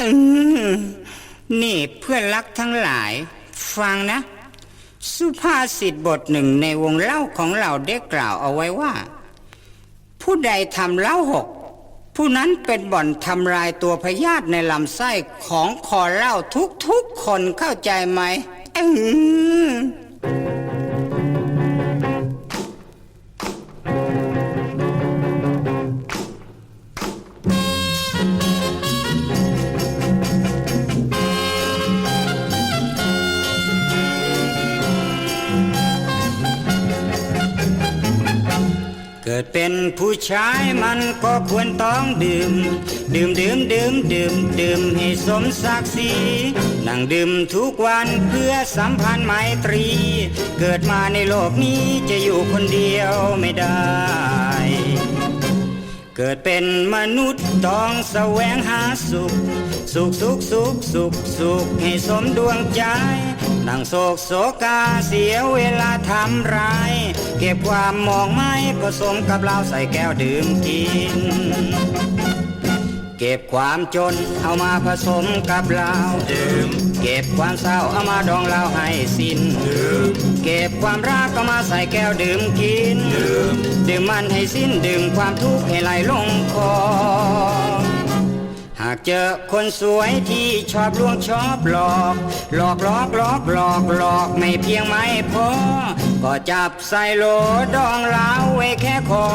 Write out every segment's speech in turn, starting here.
อืมนี่เพื่อนรักทั้งหลาย ฟังนะ สุภาษิตบทหนึ่งในวงเล่าของเราได้กล่าวเอาไว้ว่า ผู้ใดทำเล่าหก ผู้นั้นเป็นบ่อนทำลายตัวพยาธิในลำไส้ของคอเล่าทุกๆคนเข้าใจไหมอืม เกิดเป็นผู้ชายมันก็ควรต้องดื่ม ดื่มดื่มดื่มดื่มดื่มให้สมศักดิ์ศรีนั่งดื่มทุกวันเพื่อสัมพันธ์ไมตรี เกิดมาในโลกนี้จะอยู่คนเดียวไม่ได้ เกิดเป็นมนุษย์ต้องแสวงหาสุข สุขสุขสุขสุขสุขให้สมดวงใจ นั่งโศกโศกาเสียเวลาทำร้าย เก็บความมองไม่ผสมกับเหล้าใส่แก้วดื่มกิน เก็บความจนเอามาผสมกับเหล้าดื่มเก็บความเศร้าเอามาดองเหล้าให้สิ้นดื่มเก็บความรักก็มาใส่แก้วดื่มกินดื่มดื่มมันให้สิ้นดื่มความทุกข์ให้ไหลลงคอ หากเจอคนสวยที่ชอบลวงชอบหลอก หลอกหลอกหลอกหลอกหลอกไม่เพียงไม่พอ ก็จับใส่โหลดองเล้าไว้แค่คอ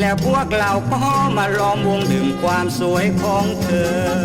แล้วพวกเราก็มาล้อมวงดื่มความสวยของเธอ